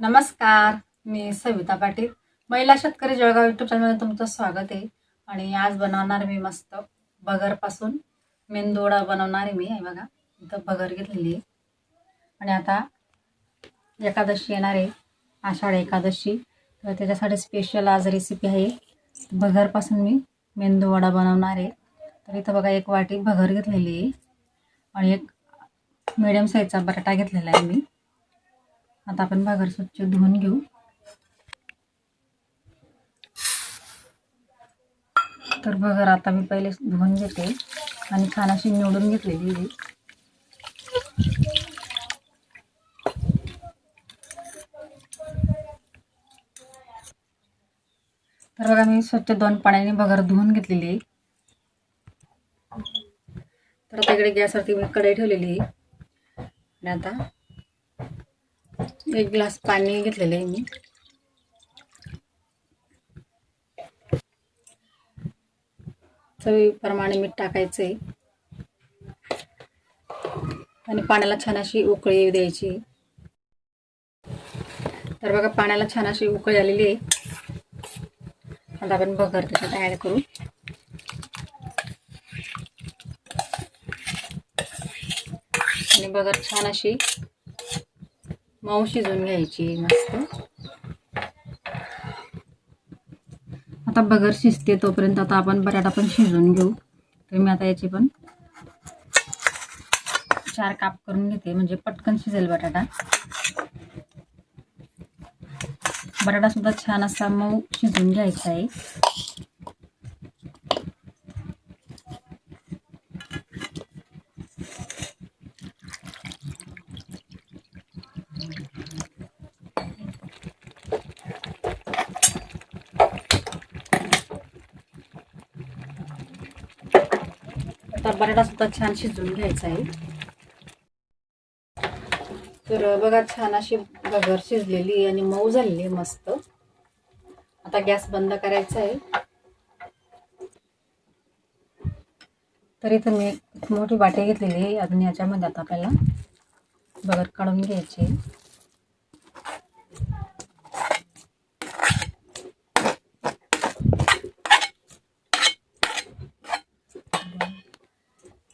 नमस्कार मी सविता पाटील. महिला शेतकरी जळगाव युट्यूब चॅनलमध्ये तुमचं स्वागत आहे. आणि आज बनवणार मी मस्त बगरपासून मेंदोडा बनवणार आहे मी आहे बघा. इथं बगर घेतलेली आहे. आणि आता एकादशी येणार आहे. आषाढ एकादशी. तर त्याच्यासाठी स्पेशल आज रेसिपी आहे. बगरपासून मी मेंदूवडा बनवणार आहे. तर इथं बघा एक वाटी भगर घेतलेली आहे. आणि एक मिडियम साईजचा बटाटा घेतलेला आहे मी. आता आपण भागर स्वच्छ धुवून घेऊ. तर भगर आता मी पहिले धुवून घेते आणि छान अशी निवडून घेतलेली आहे. तर बघा मी स्वच्छ दोन पाण्याने भगर धुवून घेतलेली आहे. तर आता इकडे गॅसवरती मी कढई ठेवलेली आहे. आणि आता एक ग्लास पाणी घेतलेलं आहे मी. चवीप्रमाणे मीठ टाकायचं आहे आणि पाण्याला छान अशी उकळी येऊ द्यायची. तर बघा पाण्याला छान अशी उकळी आलेली आहे. आता आपण बघर त्याच्यात ॲड करू. आणि बघर छान अशी मऊ शिजवून घ्यायची मस्त. आता बगर शिजते तोपर्यंत आता आपण बटाटा पण शिजवून घेऊ. तर मी आता याची पण चार काप करून घेते म्हणजे पटकन शिजेल बटाटा. बटाटा सुद्धा छान असा मऊ शिजून घ्यायचा आहे. आता बटाटा सुद्धा छान शिजवून घ्यायचा आहे. तर बघा छान अशी बगर शिजलेली आणि मऊ झालेली आहे मस्त. आता गॅस बंद करायचा आहे. तर इथं मी मोठी वाटी घेतलेली आहे अजून याच्यामध्ये आता आपल्याला बगर काढून घ्यायची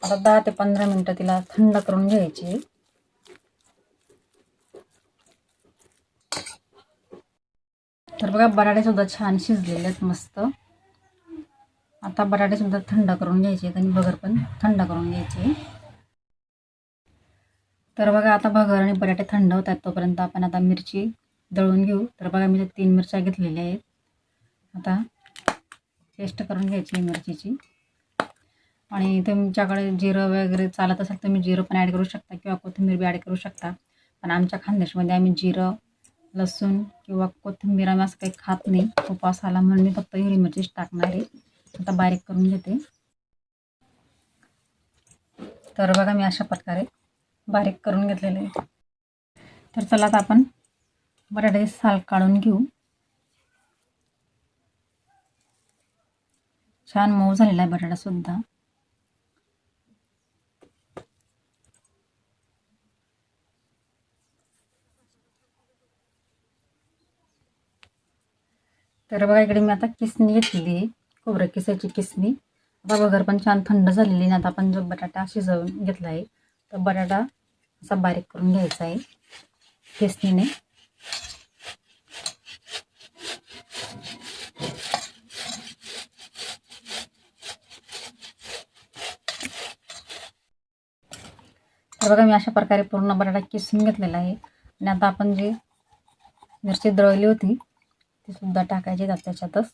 आता दहा ते पंधरा मिनटं तिला थंड करून घ्यायची. तर बघा बटाटे सुद्धा छान शिजलेले आहेत मस्त. आता बटाटे सुद्धा थंड करून घ्यायचे आणि भगर पण थंड करून घ्यायचे. तर बघा आता भगर आणि बटाटे थंड होत आहेत तोपर्यंत आपण आता मिरची दळून घेऊ. तर बघा मी तीन मिरच्या घेतलेल्या आहेत. आता टेस्ट करून घ्यायची मिरचीची. आणि तुमच्याकडे जिरं वगैरे चालत असेल तुम्ही जिरं पण ॲड करू शकता किंवा कोथिंबीर बी ॲड करू शकता. पण आमच्या खानदेशमध्ये आम्ही जिरं लसूण किंवा कोथिंबीर आम्ही असं काही खात नाही. उपवास आला म्हणून मी फक्त हिरवी मिरचीच टाकणार आहे. आता बारीक करून घेते. तर बघा मी अशा प्रकारे बारीक करून घेतलेले आहे. तर चला आता आपण बटाटे साल काढून घेऊ. छान मऊ झालेला आहे बटाटासुद्धा तर बघा इकडे मी आता किसणी घेतलेली आहे. खोबरं किसायची किसणी आता बघर पण छान थंड झालेली आणि आता आपण जो बटाटा शिजवून घेतला आहे तर बटाटा असा बारीक करून घ्यायचा आहे किसणीने तर बघा मी अशा प्रकारे पूर्ण बटाटा किसून घेतलेला आहे. आणि आता आपण जी मिरची दळली होती ते सुद्धा टाकायचे आहेत त्याच्यातच.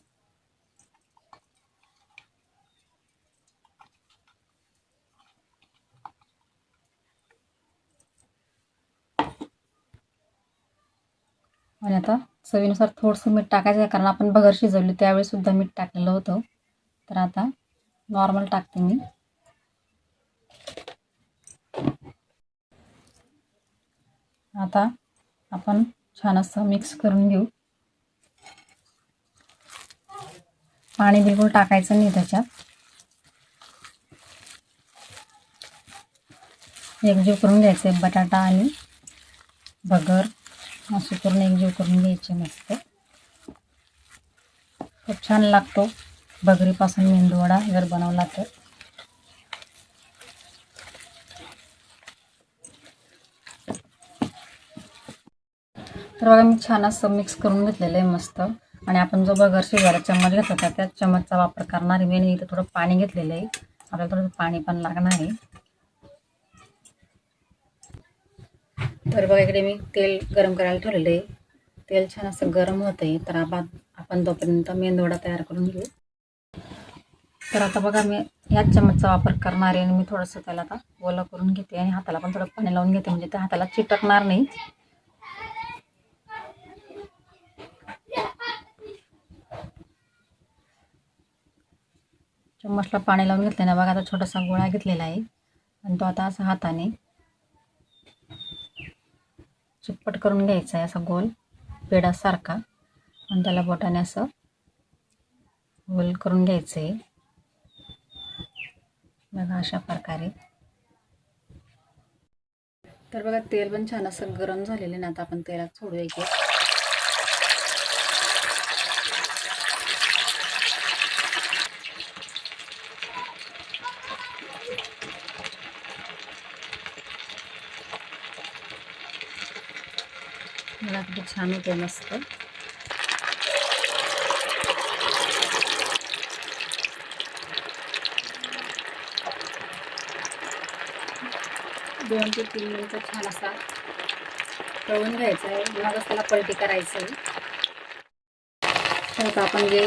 आणि आता चवीनुसार थोडंसं मीठ टाकायचं आहे कारण आपण बगर शिजवली त्यावेळी सुद्धा मीठ टाकलेलं होतं. तर आता नॉर्मल टाकते मी. आता आपण छान असं मिक्स करून घेऊ. पाणी बिलकुल टाकायचं नाही त्याच्यात. एकजीव करून घ्यायचे बटाटा आणि भगर. असं करून एकजीव करून घ्यायचे मस्त. खूप छान लागतो. बगरीपासून मेंदूवडा जर बनवला तर. तर बघा मी छान असं मिक्स करून घेतलेलं आहे मस्त. आणि आपण जो बगर शिजायला चम्मच घेतला होता त्या चम्मचचा वापर करणार आहे मी इथं थोडं पाणी घेतलेलं आहे. आपल्याला थोडं पाणी पण लागणार आहे. तर बघा इकडे मी तेल गरम करायला ठेवलेलं आहे. तेल छान असं गरम होत आहे. तर आपण आपण तोपर्यंत मेंदवडा तयार करून घेऊ. तर आता बघा मी ह्याच चम्मचचा वापर करणार आहे आणि मी थोडंसं त्याला आता ओला करून घेते आणि हाताला पण थोडं पाणी लावून घेते. म्हणजे त्या हाताला चिटकणार नाही. चम्मचला पाणी लावून घेतलं ना बघा आता छोटासा गोळा घेतलेला आहे. आणि तो आता असा हाताने चिपट करून घ्यायचा आहे असा गोल पेडासारखा. आणि त्याला बोटाने असं गोल करून घ्यायचं आहे बघा अशा प्रकारे. तर बघा तेल पण छान असं गरम झालेलं आहे ना आता आपण तेलात सोडूया की मला किती छान होते मस्त. दोन ते तीन मिनिटं छान असा तळून घ्यायचा आहे मगच त्याला पलटी करायचं आहे तर आता आपण जे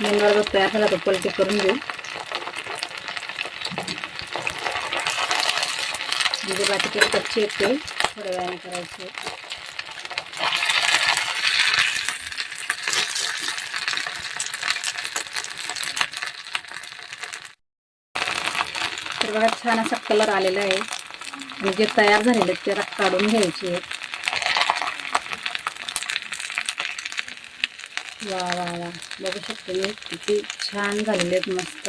मेंदूवर जो तयार झाला तो पलटी करून घेऊ. म्हणजे बाकीचे कच्चे येते थोड्या वेळाने करायचे. तर बघा छान असा कलर आलेला आहे. आणि जे तयार झालेले आहेत ते काढून घ्यायचे आहेत. वा वा वा. बघू शकतो मी किती छान झालेले आहेत मस्त.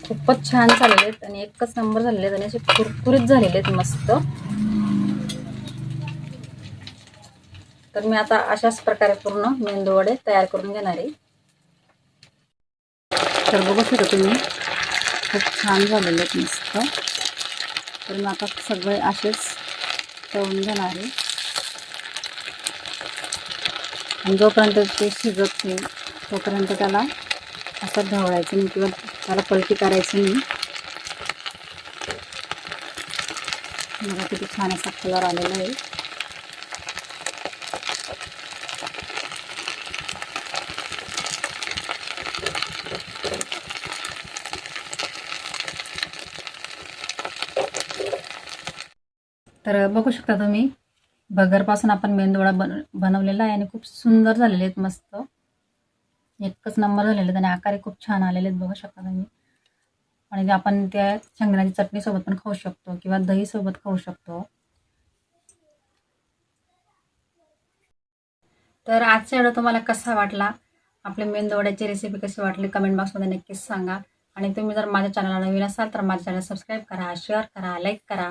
खूपच छान झालेले आहेत आणि एकच नंबर झालेले आहेत आणि असे कुरकुरीत झालेले आहेत मस्त. तर मी आता अशाच प्रकारे पूर्ण मेंदू वडे तयार करून घेणार आहे. तर बघू शकता तुम्ही. खूप छान झालेलं आहेत मस्त. तर मी आता सगळे असेच तळून घेणार आहे. आणि जोपर्यंत ते शिजत नाही तोपर्यंत त्याला असं ढवळायचं नाही किंवा त्याला पलटी करायचं नाही. मला किती छान असा कलर आलेला आहे. तर बघू शकता तुम्ही बगरपासून आपण मेंदोळा बन बनवलेला आहे आणि खूप सुंदर झालेले आहेत मस्त. एकच नंबर झालेले आहेत आणि आकारे खूप छान आलेले आहेत बघू शकता तुम्ही. आणि ते आपण त्या शेंगदाण्याची चटणीसोबत पण खाऊ शकतो किंवा दहीसोबत खाऊ शकतो. तर आजचा व्हिडिओ तुम्हाला कसा वाटला? आपल्या मेंदवड्याची रेसिपी कशी वाटली? कमेंट बॉक्समध्ये नक्कीच सांगा. आणि तुम्ही जर माझ्या चॅनलला नवीन असाल तर माझ्या चॅनल सबस्क्राईब करा शेअर करा लाईक करा.